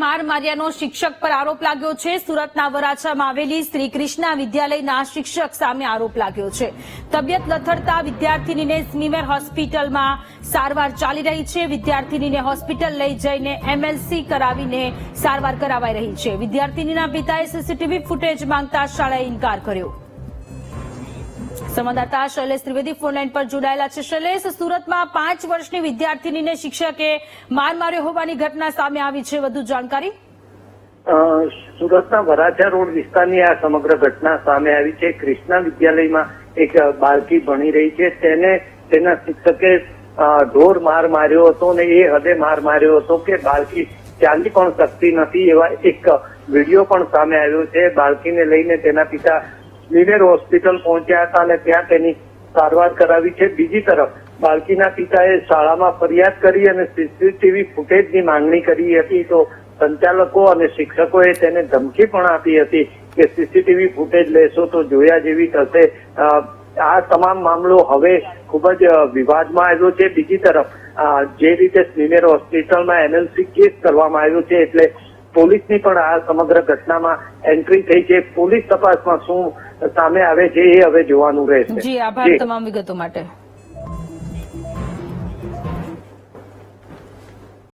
માર માર્યાનો શિક્ષક પર આરોપ લાગ્યો છે. સુરતના વરાછામાં આવેલી શ્રી કૃષ્ણા વિદ્યાલયના શિક્ષક સામે આરોપ લાગ્યો છે. તબિયત લથડતા વિદ્યાર્થીનીને સ્મીમેર હોસ્પિટલમાં સારવાર ચાલી રહી છે. વિદ્યાર્થીનીને હોસ્પિટલ લઈ જઈને એમએલસી કરાવીને સારવાર કરાવાઈ રહી છે. વિદ્યાર્થીનીના પિતાએ સીસીટીવી ફૂટેજ માંગતા શાળાએ ઇનકાર કર્યો. સંવાદદાતા શૈલેષ ત્રિવેદી ફોનલાઈન પર જોડાયેલા છે. શૈલેષ, સુરતમાં પાંચ વર્ષની વિદ્યાર્થીનીને શિક્ષકે માર માર્યો હોવાની ઘટના સામે આવી છે. વધુ જાણકારી? સુરતના વરાછા રોડ વિસ્તારની આ સમગ્ર ઘટના સામે આવી છે. ક્રિષ્ના વિદ્યાલયમાં એક બાળકી ભણી રહી છે. તેને, તેના શિક્ષકે ઢોર માર માર્યો હતો ને એ હદે માર માર્યો હતો કે બાળકી ચાલી પણ શકતી નથી એવા એક વીડિયો પણ સામે આવ્યો છે. બાળકીને લઈને તેના પિતા લિનેર હોસ્પિટલ પહોંચ્યા હતા અને ત્યાં તેની સારવાર કરાવી છે. બીજી તરફ, બાળકીના પિતાએ શાળામાં ફરિયાદ કરી અને સીસીટીવી ફૂટેજની માંગણી કરી હતી. તો સંચાલકો અને શિક્ષકોએ તેને ધમકી પણ આપી હતી કે સીસીટીવી ફૂટેજ લેશો તો જોયા જેવી થશે. આ તમામ મામલો હવે ખૂબ જ વિવાદમાં આવ્યો છે. બીજી તરફ જે રીતે સ્મીમેર હોસ્પિટલમાં એનએલસી કેસ કરવામાં આવ્યો છે એટલે પોલીસની પણ આ સમગ્ર ઘટનામાં એન્ટ્રી થઈ છે. પોલીસ તપાસમાં શું સામે આવે છે એ હવે જોવાનું રહેશે. જી આભાર તમામ વિગતો માટે.